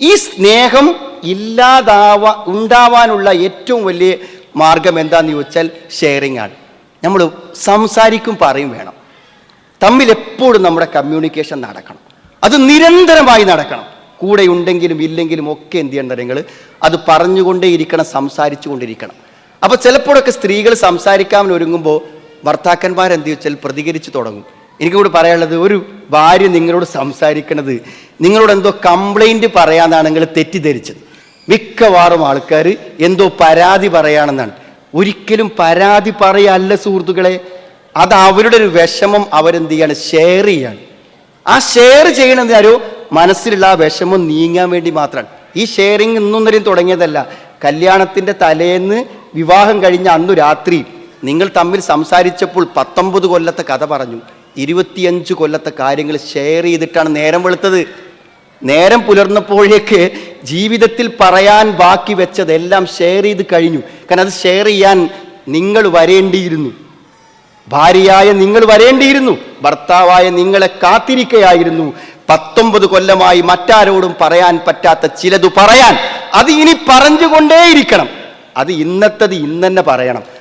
ഈ സ്നേഹം ഇല്ലാതാവാ ഉണ്ടാവാനുള്ള ഏറ്റവും വലിയ മാർഗം എന്താന്ന് ചോദിച്ചാൽ ഷെയറിംഗ് ആണ്. നമ്മൾ സംസാരിക്കും പറയും വേണം. തമ്മിൽ എപ്പോഴും നമ്മുടെ കമ്മ്യൂണിക്കേഷൻ നടക്കണം. അത് നിരന്തരമായി നടക്കണം. കൂടെ ഉണ്ടെങ്കിലും ഇല്ലെങ്കിലും ഒക്കെ എന്ത് ചെയ്യണം നിങ്ങൾ? അത് പറഞ്ഞുകൊണ്ടേ ഇരിക്കണം സംസാരിച്ചു കൊണ്ടിരിക്കണം അപ്പോൾ ചിലപ്പോഴൊക്കെ സ്ത്രീകൾ സംസാരിക്കാൻ ഒരുങ്ങുമ്പോൾ ഭർത്താക്കന്മാരെന്ത് വെച്ചാൽ പ്രതികരിച്ച് തുടങ്ങും. എനിക്കിവിടെ പറയാനുള്ളത് ഒരു ഭാര്യ നിങ്ങളോട് സംസാരിക്കണത് നിങ്ങളോട് എന്തോ കംപ്ലൈന്റ് പറയാന്നാണ് നിങ്ങൾ തെറ്റിദ്ധരിച്ചത്. മിക്കവാറും ആൾക്കാർ എന്തോ പരാതി പറയാണെന്നാണ്. ഒരിക്കലും പരാതി പറയല്ല സുഹൃത്തുക്കളെ. അത് അവരുടെ ഒരു വിഷമം അവരെന്ത് ചെയ്യാണ്? ഷെയർ ചെയ്യാണ്. ആ ഷെയർ ചെയ്യണത് മനസ്സിലുള്ള ആ വിഷമം നീങ്ങാൻ വേണ്ടി മാത്രമാണ്. ഈ ഷെയറിങ് ഇന്നൊന്നരെയും തുടങ്ങിയതല്ല. കല്യാണത്തിന്റെ തലേന്ന് വിവാഹം കഴിഞ്ഞ അന്നു രാത്രി നിങ്ങൾ തമ്മിൽ സംസാരിച്ചപ്പോൾ പത്തൊമ്പത് കൊല്ലത്തെ കഥ പറഞ്ഞു. ഇരുപത്തിയഞ്ച് കൊല്ലത്തെ കാര്യങ്ങൾ ഷെയർ ചെയ്തിട്ടാണ് നേരം വെളുത്തത്. നേരം പുലർന്നപ്പോഴേക്ക് ജീവിതത്തിൽ പറയാൻ ബാക്കി വെച്ചതെല്ലാം ഷെയർ ചെയ്ത് കഴിഞ്ഞു. കാരണം അത് ഷെയർ ചെയ്യാൻ നിങ്ങൾ വരേണ്ടിയിരുന്നു. ഭാര്യയായ നിങ്ങൾ വരേണ്ടിയിരുന്നു. ഭർത്താവായ നിങ്ങളെ കാത്തിരിക്കയായിരുന്നു. പത്തൊമ്പത് കൊല്ലമായി മറ്റാരോടും പറയാൻ പറ്റാത്ത ചിലത് പറയാൻ. അത് ഇനി പറഞ്ഞുകൊണ്ടേയിരിക്കണം. അത് ഇന്നത്തത് ഇന്നെ പറയണം.